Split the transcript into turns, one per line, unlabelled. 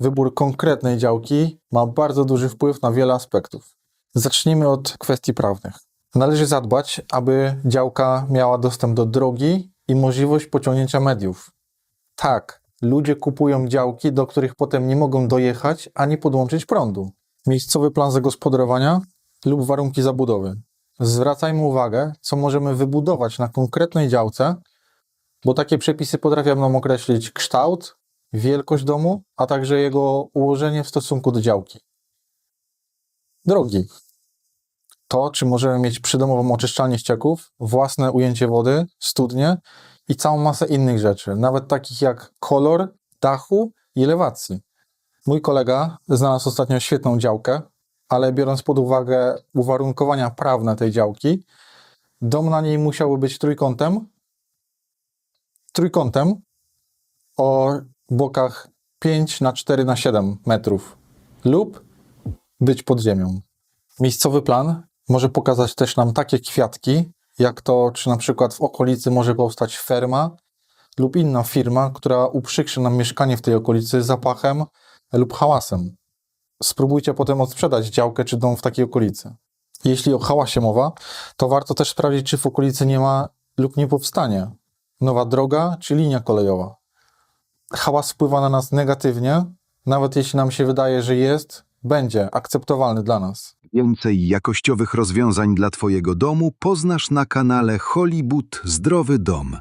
wybór konkretnej działki ma bardzo duży wpływ na wiele aspektów. Zacznijmy od kwestii prawnych. Należy zadbać, aby działka miała dostęp do drogi i możliwość pociągnięcia mediów. Tak, ludzie kupują działki, do których potem nie mogą dojechać ani podłączyć prądu. Miejscowy plan zagospodarowania lub warunki zabudowy. Zwracajmy uwagę, co możemy wybudować na konkretnej działce, bo takie przepisy potrafią nam określić kształt, wielkość domu, a także jego ułożenie w stosunku do działki. Drogi. To, czy możemy mieć przydomową oczyszczalnię ścieków, własne ujęcie wody, studnie i całą masę innych rzeczy, nawet takich jak kolor dachu i elewacji. Mój kolega znalazł ostatnio świetną działkę, ale biorąc pod uwagę uwarunkowania prawne tej działki, dom na niej musiałby być trójkątem, trójkątem o bokach 5 na 4 na 7 metrów lub być pod ziemią. Miejscowy plan może pokazać też nam takie kwiatki, jak to, czy na przykład w okolicy może powstać ferma lub inna firma, która uprzykrzy nam mieszkanie w tej okolicy zapachem lub hałasem. Spróbujcie potem odsprzedać działkę czy dom w takiej okolicy. Jeśli o hałasie mowa, to warto też sprawdzić, czy w okolicy nie ma lub nie powstanie nowa droga czy linia kolejowa. Hałas wpływa na nas negatywnie, nawet jeśli nam się wydaje, że jest, będzie akceptowalny dla nas.
Więcej jakościowych rozwiązań dla Twojego domu poznasz na kanale Hollywood Zdrowy Dom.